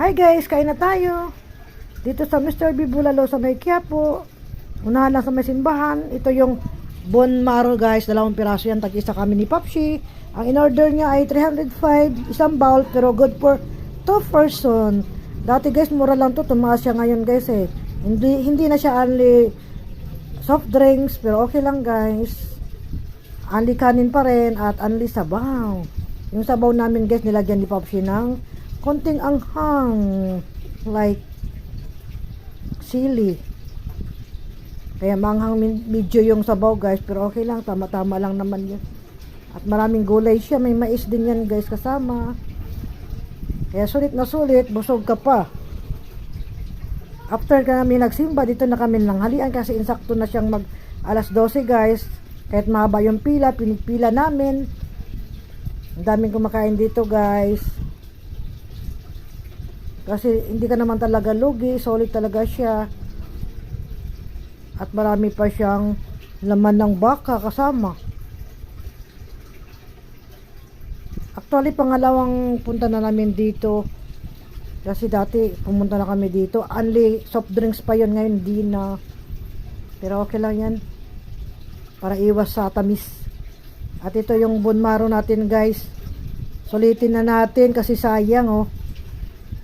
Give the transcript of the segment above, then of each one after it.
Hi guys, kain na tayo. Dito sa Mr. B Bulalo sa may Quiapo. Unahan lang sa may simbahan. Ito yung bone marrow guys. Dalawang piraso yan. Tag-isa kami ni Papsi. Ang in-order niya ay 305 isang bowl pero good for 2 person. Dati guys, mura lang to. Tumaas siya ngayon guys eh. Hindi, hindi na siya only soft drinks pero okay lang guys. Only kanin pa rin at only sabaw. Yung sabaw namin guys, nilagyan ni Papsi ng konting anghang. Like sili. Kaya manghang medyo yung sabaw guys, pero okay lang, tama-tama lang naman yun. At maraming gulay siya, may mais din yan guys kasama. Kaya sulit na sulit, busog ka pa. After kami nagsimba, dito na kami langhalian kasi insakto na siyang mag alas 12 guys. Kahit mahaba yung pila, pinipila namin. Ang daming kumakain dito guys. Kasi hindi ka naman talaga lugi, solid talaga siya. At marami pa siyang laman ng baka kasama. Actually, pangalawang punta na namin dito. Kasi dati pumunta na kami dito. Only soft drinks pa yon ngayon, di na. Pero okay lang yan. Para iwas sa tamis. At ito yung bone marrow natin guys. Sulitin na natin kasi sayang oh.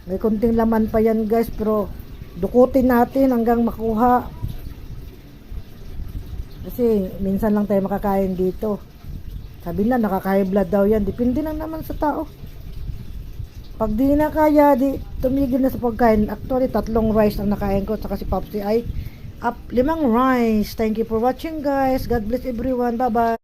May kunting laman pa yan guys pero dukutin natin hanggang makuha. Kasi minsan lang tayo makakain dito. Sabi na nakaka blood daw yan. Depende lang naman sa tao. Pag di na kaya, di tumigil na sa pagkain. Actually, tatlong rice ang nakain ko. Saka si Popsi ay up limang rice. Thank you for watching guys. God bless everyone. Bye-bye.